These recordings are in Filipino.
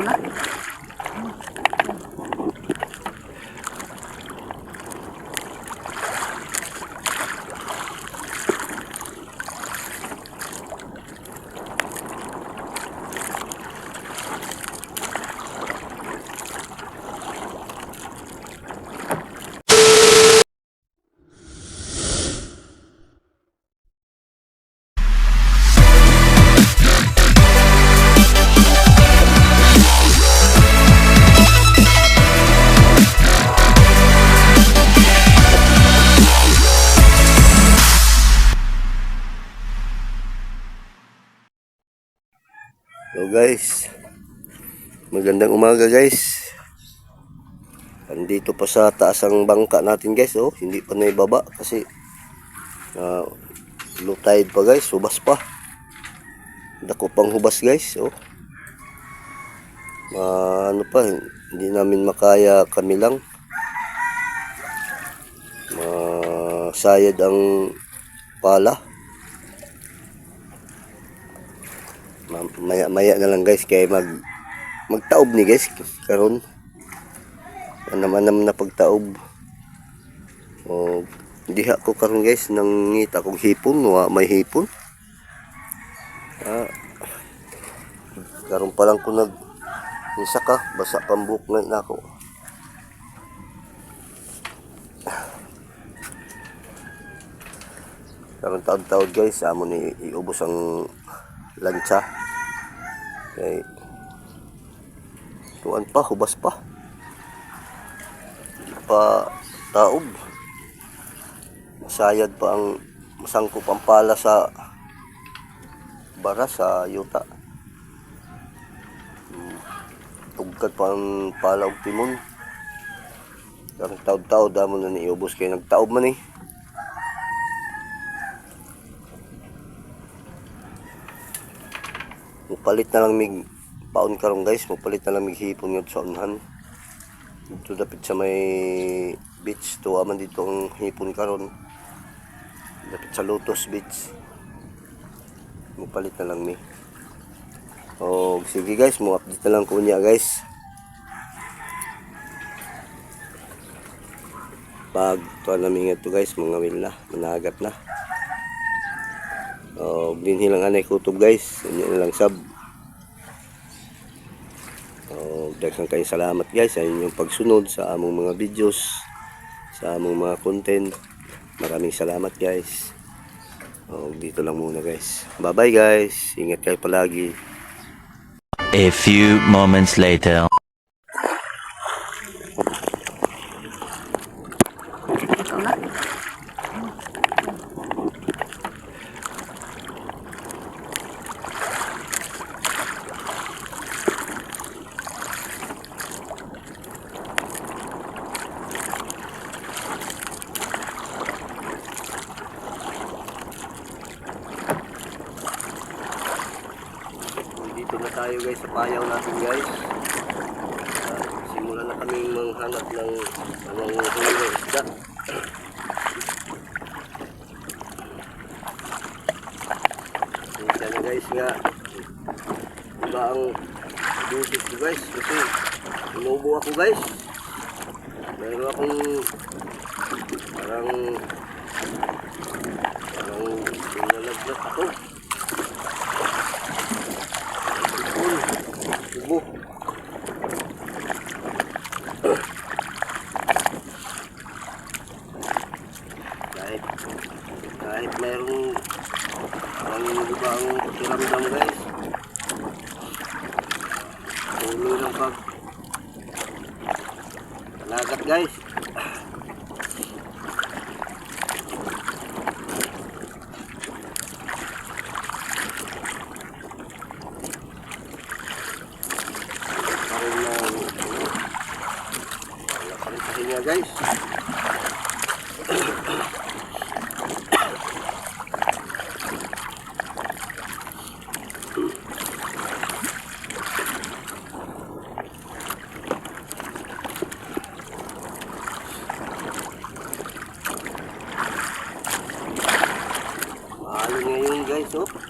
So guys, magandang umaga guys. Andito pa sa taas ang bangka natin guys, oh, hindi pa naibaba kasi uh, low tide pa guys, hubas pa. Dako pang hubas guys, oh. Ma, ano pa, hindi namin makaya kami lang. Masayad ang pala. Maya maya na lang guys kay mag magtaob ni guys karon. Naman naman na pagtaob. O diha ko karon guys nang ngita kog hipon wa may hipon. Ah, karon pa lang ko nag isa ka basa pambuk na na ako. Karon taod-taod guys amo ni iubos ang lancha kay tuan pa hubas pa. Pa taob masayad pa ang masangkop ang pala sa bara sa yuta. Tugkad pa ang pala og timon. Karong taod-taod damo na ni iubos kay nagtaob man eh Mupalit na lang mig paon karon guys, mupalit na lang mig hipon nga sa unhan. Dito dapat sa may beach to aman dito ang hipon karon. Dapat sa Lotus Beach. Mupalit na lang mi. Oh, sige guys, mo update na lang ko niya guys. Pag to namin ito guys, mga wil na, managat na. Oh, dinhi lang anay kutob guys. Inyo lang sub. Oh, daghang kayong salamat guys sa inyong pagsunod sa among mga videos, sa among mga content. Maraming salamat guys. Oh, dito lang muna guys. Bye-bye guys. Ingat kayo palagi. A few moments later. Dito na tayo guys sa payaw natin guys. Ah, simulan na kami manghanap ng anong huli ng isda. Minsan na guys nga iba ang busis ko guys kasi inubo ako guys. Meron akong parang parang pinalaglat ako. Tubo. kahit kahit mayroong ang iba ang pakiramdam guys tuloy ng pag panagat guys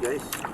guys.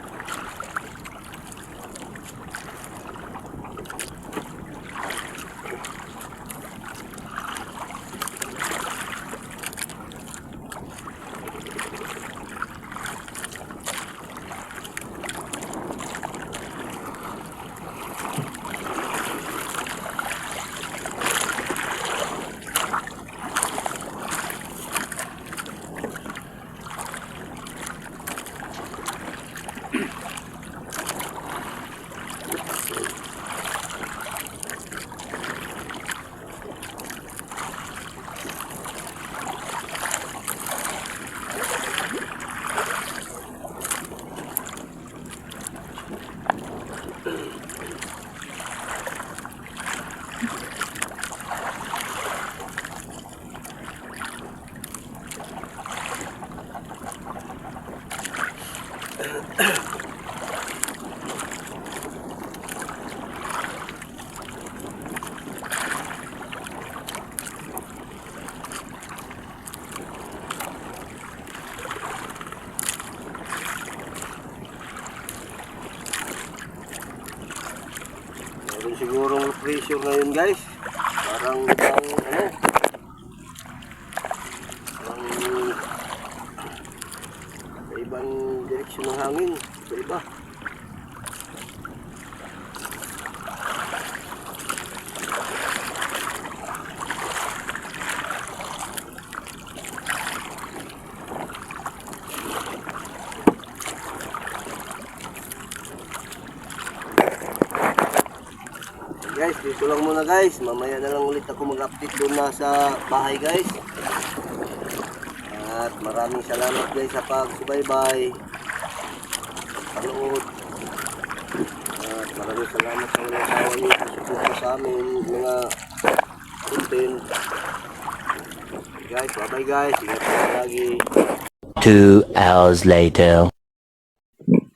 Sigurong pressure ngayon guys. Parang parang ano. Parang sa ibang direksyon ng hangin. Sa iba. Guys, dito lang muna guys. Mamaya na lang ulit ako mag-update doon na sa bahay guys. At maraming salamat guys sa pagsubaybay. Panood. At maraming salamat sa mga asawa niyo sa sa amin. Mga content. Guys, bye bye guys. Ingat po lagi. Two hours later.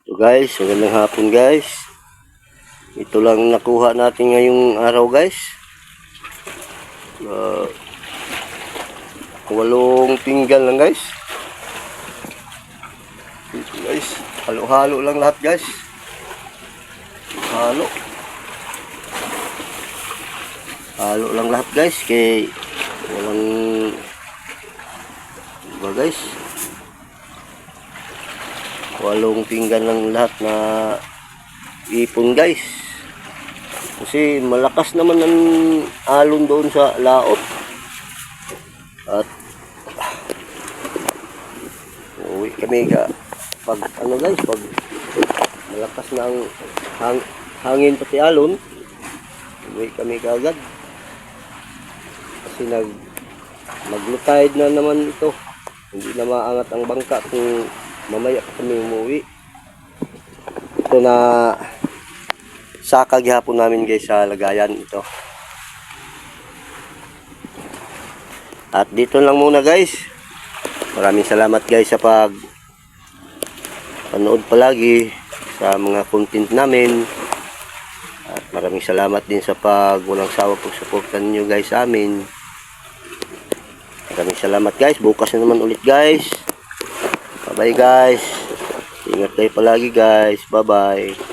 So guys, magandang hapon guys. Ito lang nakuha natin ngayong araw guys. Uh, walong pinggan lang guys. Ito guys, halo-halo lang lahat guys. Halo. Halo lang lahat guys kay walang ba guys. Walong pinggan lang lahat na ipon guys. Kasi malakas naman ang alon doon sa laot. At uwi kami ka pag ano guys, pag malakas na ang hang, hangin pati alon, uwi kami kaagad. Kasi nag maglutide na naman ito. Hindi na maangat ang bangka kung mamaya kami umuwi. Ito na saka gihapon namin guys sa lagayan ito. At dito lang muna guys. Maraming salamat guys sa pag panood palagi sa mga content namin. At maraming salamat din sa pag walang sawa pagsuportan niyo guys sa amin. Maraming salamat guys. Bukas na naman ulit guys. Bye bye guys. Ingat kayo palagi guys. Bye bye.